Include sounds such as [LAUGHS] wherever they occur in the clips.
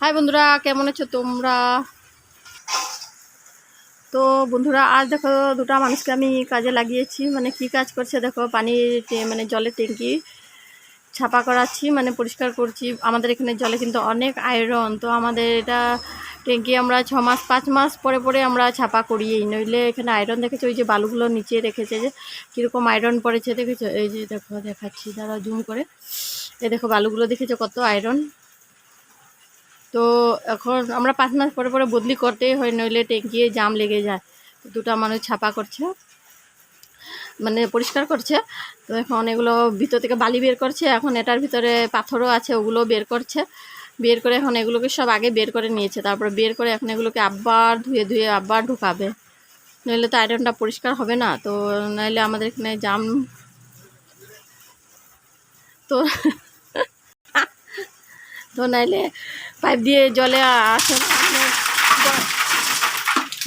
High বন্ধুরা, কেমন আছো তোমরা? তো বন্ধুরা, আজ দেখো, দুটা মানুষকে আমি কাজে লাগিয়েছি। মানে কি কাজ করছে দেখো, পানির টে- মানে জলের ট্যাঙ্কি ছাপা করাচ্ছি মানে পরিষ্কার করছি। আমাদের এখানে জলে কিন্তু অনেক আয়রন তো আমাদের এটা ট্যাঙ্কি আমরা ছ মাস, পাঁচ মাস পরে পরে আমরা ছাপা করিয়েই। নইলে এখানে আয়রন দেখেছ, ওই যে বালুগুলো নিচে রেখেছে যে, কীরকম আয়রন পড়েছে দেখেছ? এই যে দেখো, দেখাচ্ছি দাঁড়া জুম করে। এ দেখো, বালুগুলো দেখেছ কত আয়রন তো এখন আমরা পাঁচ মাস পরে পরে বদলি করতেই হয়, নইলে ট্যাঙ্কিয়ে জাম লেগে যায়। দুটো মানুষ ছাপা করছে মানে পরিষ্কার করছে। তো এখন এগুলো ভিতর থেকে বালি বের করছে, এখন এটার ভিতরে পাথরও আছে ওগুলো বের করছে। বের করে এখন এগুলোকে সব আগে বের করে নিয়েছে, তারপরে বের করে এখন এগুলোকে আবার ধুয়ে ধুয়ে আবার ঢুকাবে। নইলে তো আয়রনটা পরিষ্কার হবে না, তো নইলে আমাদের এখানে জাম তো তো নাইলে পাইপ দিয়ে জলে আসে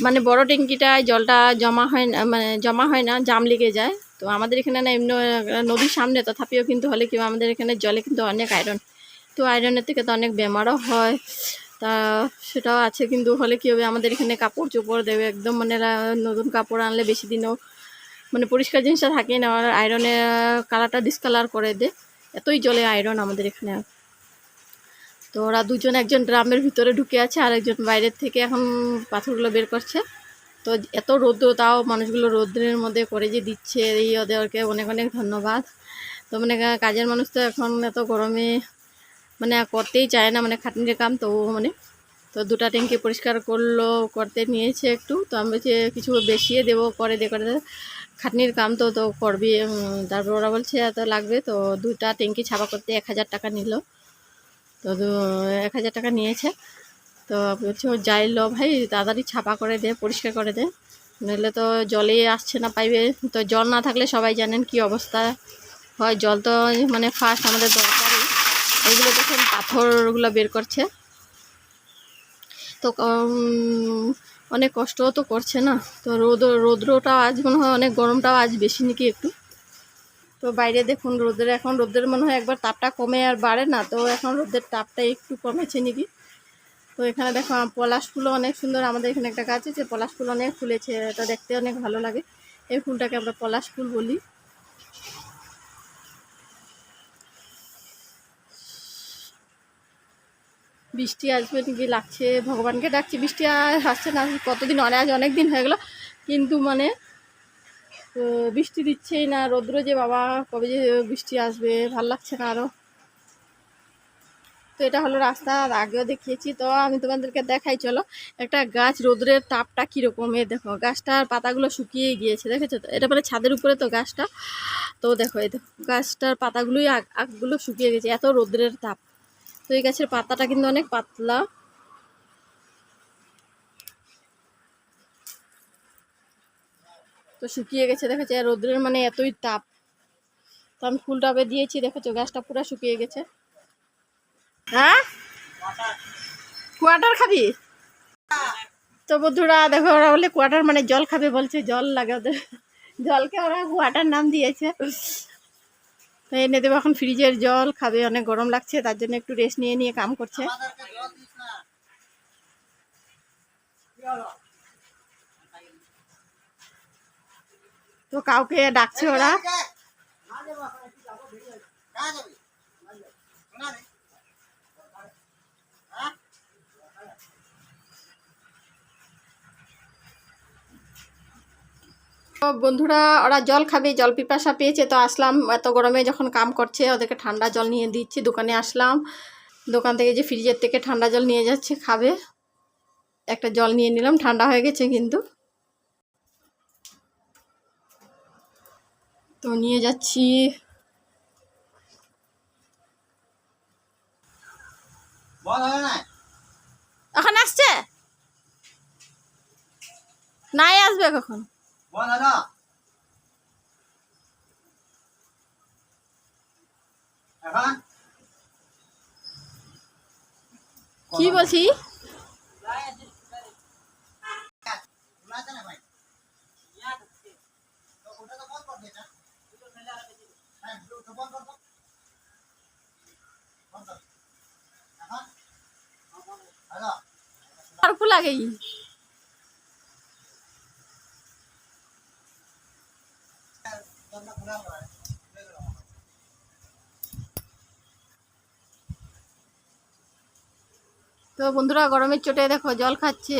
মানে বড় ট্যাঙ্কিটায় জলটা জমা হয় না মানে জমা হয় না, জাম লেগে যায়। তো আমাদের এখানে না এমনি নদীর সামনে, তথাপিও কিন্তু হলে কি আমাদের এখানে জলে কিন্তু অনেক আয়রন তো আয়রনের থেকে তো অনেক বেমারও হয়। তা সেটাও আছে, কিন্তু হলে কী হবে, আমাদের এখানে কাপড় চোপড় দেবে একদম মানে নতুন কাপড় আনলে বেশি দিনও মানে পরিষ্কার জিনিসটা থাকে না, আর আয়রনের কালারটা ডিসকালার করে দেয় এতই জলে আয়রন আমাদের এখানে তো ওরা দুজন একজন ড্রামের ভিতরে ঢুকে আছে, আর একজন বাইরের থেকে এখন পাথরগুলো বের করছে। তো এত রৌদ্র, তাও মানুষগুলো রৌদ্রের মধ্যে করে যে দিচ্ছে, এই ওদেরকে অনেক অনেক ধন্যবাদ। তো মানে কাজের মানুষ তো এখন এত গরমে মানে করতেই চায় না মানে খাটনির কাম তো মানে। তো দুটা ট্যাঙ্কি পরিষ্কার করল, করতে নিয়েছে একটু। তো আমি বলছি, কিছু বেশিয়ে দেবো করে দে করে খাটনির কাম তো তো করবি তারপর ওরা বলছে, এত লাগবে। তো দুটা ট্যাঙ্কি ছাপা করতে এক হাজার টাকা নিল। তো এক হাজার টাকা নিয়েছে। তো বলছে, ও, যাই লো ভাই, তাড়াতাড়ি ছাপা করে দে, পরিষ্কার করে দে। নইলে তো জলে আসছে না পাইবে। তো জল না থাকলে সবাই জানেন কি অবস্থা হয়। জল তো মানে ফার্স্ট আমাদের দরকারই। এইগুলো দেখুন, পাথরগুলো বের করছে। তো অনেক কষ্টও তো করছে না। তো রোদ, রৌদ্রটাও আজ মনে হয় অনেক গরমটাও আজ বেশি নাকি একটু। তো বাইরে দেখুন রোদের, এখন রোদের মনে হয় একবার তাপটা কমে আর বাড়ে না, তো এখন রোদের তাপটা একটু কমেছে নাকি তো এখানে দেখো পলাশ ফুলও অনেক সুন্দর, আমাদের এখানে একটা গাছ আছে, পলাশ ফুল অনেক ফুলেছে, এটা দেখতে অনেক ভালো লাগে। এই ফুলটাকে আমরা পলাশ ফুল বলি। বৃষ্টি আসবে নাকি লাগছে, ভগবানকে ডাকছি, বৃষ্টি আর আসছে না, কতদিন, অনেক, আজ অনেক দিন হয়ে গেলো, কিন্তু মানে বৃষ্টি দিচ্ছেই না। রৌদ্র যে বাবা, কবে যে বৃষ্টি আসবে, ভালো লাগছে না আরও তো এটা হলো রাস্তা আগেও দেখিয়েছি। তো আমি তোমাদেরকে দেখাই, চলো। একটা গাছ রোদ্রের তাপটা কীরকম, এ দেখো। গাছটার পাতাগুলো শুকিয়ে গিয়েছে, দেখেছ তো? এটা মানে ছাদের উপরে তো গাছটা। তো দেখো এই দেখো, গাছটার পাতাগুলোই আগ আগগুলো শুকিয়ে গেছে, এত রোদ্রের তাপ। তো এই গাছের পাতাটা কিন্তু অনেক পাতলা। তো শুকিয়ে গেছে, দেখেছ? রোদ্রের মানে এতই তাপ। তো আমি ফুল টাবে দিয়েছি, দেখেছ? গাছটা পুরো শুকিয়ে গেছে। হ্যাঁ? কোয়াটার খাবি? তো বন্ধুরা, দেখো, ওরা বলে কোয়াটার মানে জল খাবে বলছে, জল লাগে ওদের। জলকে ওরা কোয়াটার নাম দিয়েছে। তো এনে দেবো এখন ফ্রিজের জল, খাবে, অনেক গরম লাগছে, তার জন্য একটু রেস্ট নিয়ে নিয়ে কাম করছে। তো কাউকে ডাকছে ওরা। বন্ধুরা, ওরা জল খাবে, জল পিপাসা পেয়েছে, তো আসলাম। এত গরমে যখন কাম করছে, ওদেরকে ঠান্ডা জল নিয়ে দিচ্ছি, দোকানে আসলাম। দোকান থেকে যে ফ্রিজের থেকে ঠান্ডা জল নিয়ে যাচ্ছে, খাবে। একটা জল নিয়ে নিলাম, ঠান্ডা হয়ে গেছে কিন্তু। তো নিয়ে যাচ্ছি। এখন আসছে? নাই আসবে কখন? কি বলছি? তো বন্ধুরা, গরমের চোটে দেখো জল খাচ্ছে।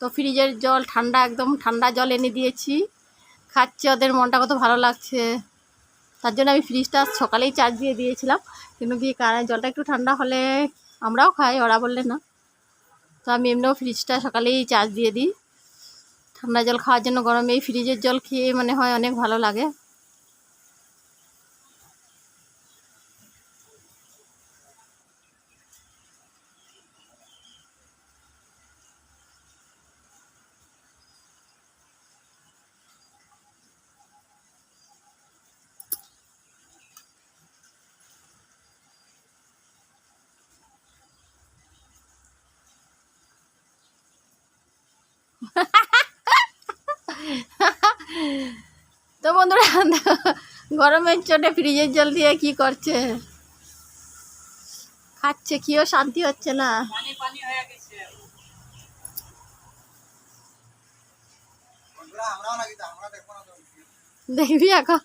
তো ফ্রিজের জল ঠান্ডা, একদম ঠান্ডা জল এনে দিয়েছি। খাচ্ছে, ওদের মনটা কত ভালো লাগছে। তার জন্য আমি ফ্রিজটা সকালেই চার্জ দিয়ে দিয়েছিলাম। কিন্তু কি কারণ জলটা একটু ঠান্ডা হলে আমরাও খাই, ওরা বললে না। তো আমি এমনিও ফ্রিজটা সকালেই চার্জ দিয়ে দিই। ঠান্ডা জল খাওয়ার জন্য গরমে এই ফ্রিজের জল খেয়ে মানে হয় অনেক ভালো লাগে। তো বন্ধুরা গরমের চোটে ফ্রিজের জল দিয়ে কি করছে? খাচ্ছে কিও শান্তি হচ্ছে না। দেখবি এখন?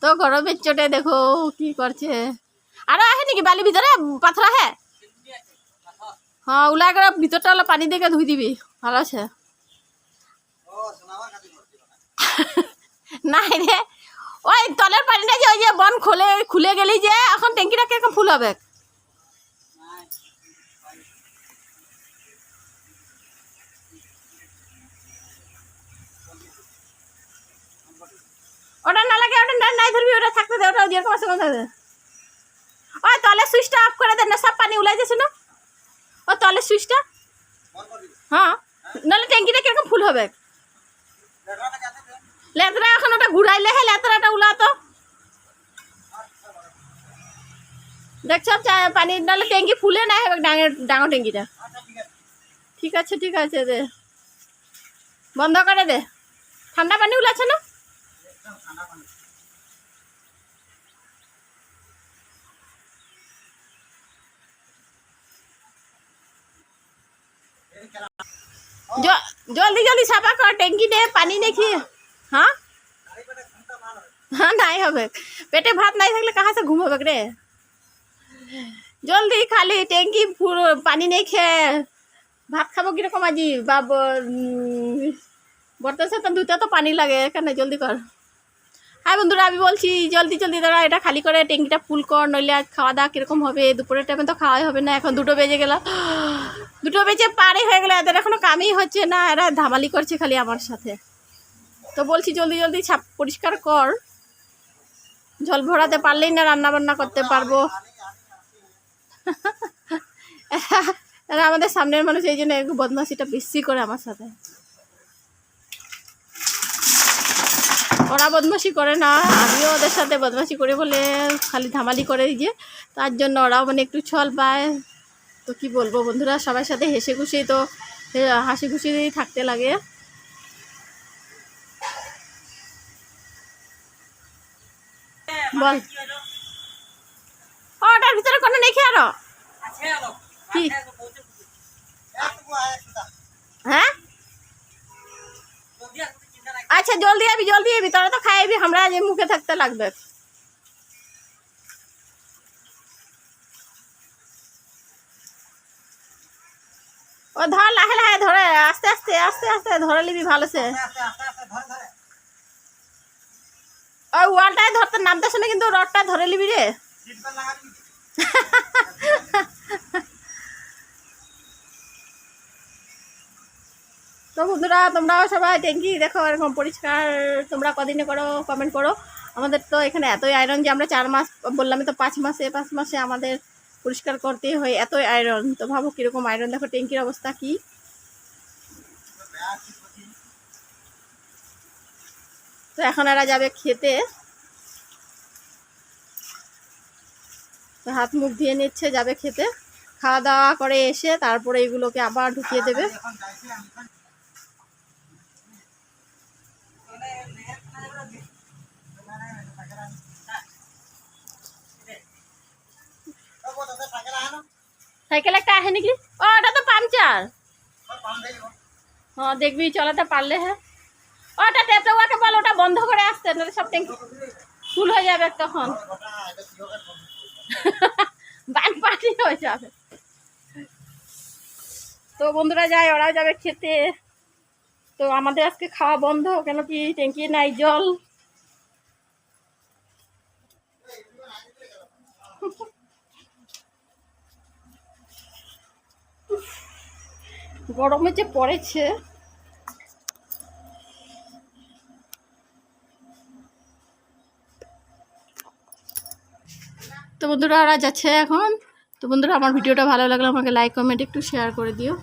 তো গরমের চোটে দেখো কি করছে। আরও আহে নাকি বালির ভিতরে? পাথর আহে হ্যাঁ ওলাই করে ভিতরটা হলো পানি দেখে ধুই দিবি। ভালো আছে? [LAUGHS] নাই রে। ওই তলের পানিটা যে ওই যে বন খুলে খুলে গেলি যে এখন ট্যাঙ্কিটা কীরকম ফুল হবে? ওটা না লাগে ওটা নাই ধরবি ওটা থাকতে দে ওটা যেরকম আছে থাকতে দে। ওই তলের সুইচটা অফ করে দে না সব পানি উলাই যাচ্ছে না? ও তলের সুইচটা? হ্যাঁ। নাহলে ট্যাঙ্কিটা কীরকম ফুল হবে? লেতরা এখন ওটা ঘুরাইলে হে, লেতরাটা উলাতো। দেখছ পানি, নাহলে ট্যাঙ্কি ফুলে না ডাঙর ডাঙর ট্যাঙ্কিটা। ঠিক আছে ঠিক আছে দে। বন্ধ করে দে। ঠান্ডা পানি উলাচ্ছে না? জলদি জলদি সাফা কর ট্যাঙ্কি নে পানি নে খেয়ে হ্যাঁ হ্যাঁ নাই হবে। পেটে ভাত নাই থাকলে কাহা সে ঘুমাবে রে জলদি খালি ট্যাঙ্কি পানি নেই খেয়ে ভাত খাব কীরকম আজি? বা বর্তমান তো দুটা তো পানি লাগে এখানে জলদি কর হ্যাঁ বন্ধুরা, আমি বলছি, জলদি জলদি দাঁড়া, এটা খালি করে ট্যাঙ্কিটা ফুল কর, নইলে আজ খাওয়া দাওয়া কীরকম হবে? দুপুরের টাইমে তো খাওয়াই হবে না, এখন দুটো বেজে গেল। [GASPS] দুটো বেজে পারে হয়ে গেলো, এদের এখনও কামই হচ্ছে না, এরা ধামালি করছে খালি আমার সাথে। তো বলছি, জলদি জলদি ছাপ পরিষ্কার কর। জল ভরাতে পারলেই না রান্না বান্না করতে পারব। [LAUGHS] আমাদের সামনের মানুষ, এই জন্য বদমাসিটা বেশি করে আমার সাথে। ওরা বদমাসি করে না আমিও ওদের সাথে বদমাসি করে বলে খালি ধামালি করে যে। তার জন্য ওরাও মানে একটু ছল পায়। তো কি বলব বন্ধুরা সবার সাথে হেসে খুশি তো হাসি খুশি থাকতে লাগে। বল। ওটার ভিতরে কোনো নেই কি আরও। কি? আচ্ছা জলদি আবি জলদি আবি তোরা তো খাইবি আমরা যে মুখে থাকতে লাগবে। ও ধর লাহে লাহে ধরে আস্তে আস্তে আস্তে আস্তে ধরে নিবি ভালো সে। ওই ওয়ালটায় ধরতে নামতে শুনে কিন্তু রডটা ধরে নিবি রে। [LAUGHS] তো বন্ধুরা, তোমরাও সবাই ট্যাঙ্কি দেখো, এরকম পরিষ্কার তোমরা কদিনে করো কমেন্ট করো। আমাদের তো এখানে এতই আয়রন যে আমরা চার মাস, বললামই তো পাঁচ মাসে পাঁচ মাসে আমাদের পরিষ্কার করতেই হয় এতই আয়রন তো ভাবো কীরকম আয়রন দেখো ট্যাঙ্কির অবস্থা কি। তো এখন এরা যাবে খেতে। হাত মুখ ধুয়ে নিচ্ছে, যাবে খেতে। খাওয়া দাওয়া করে এসে তারপরে এগুলোকে আবার ঢুকিয়ে দেবে। সাইকেল একটা আহে নাকি? ও, ওটা তো পাংচার। হ্যাঁ দেখবি চলাতে পারলে হ্যাঁ। ওটা টেপে ওকে বল, ওটা বন্ধ করে আসতে, নাহলে সব ট্যাঙ্কি ফুল হয়ে যাবে তখন। বানপানি হয়ে যাবে। তো বন্ধুরা যায় ওরাও যাবে খেতে। তো আমাদের আজকে খাওয়া বন্ধ, কেন কি ট্যাঙ্কি নাই জল? গরমে যে পড়েছে। তো বন্ধুরা ওরা যাচ্ছে এখন। তো বন্ধুরা, আমার ভিডিওটা ভালো লাগলে আমাকে লাইক কমেন্ট একটু শেয়ার করে দিও।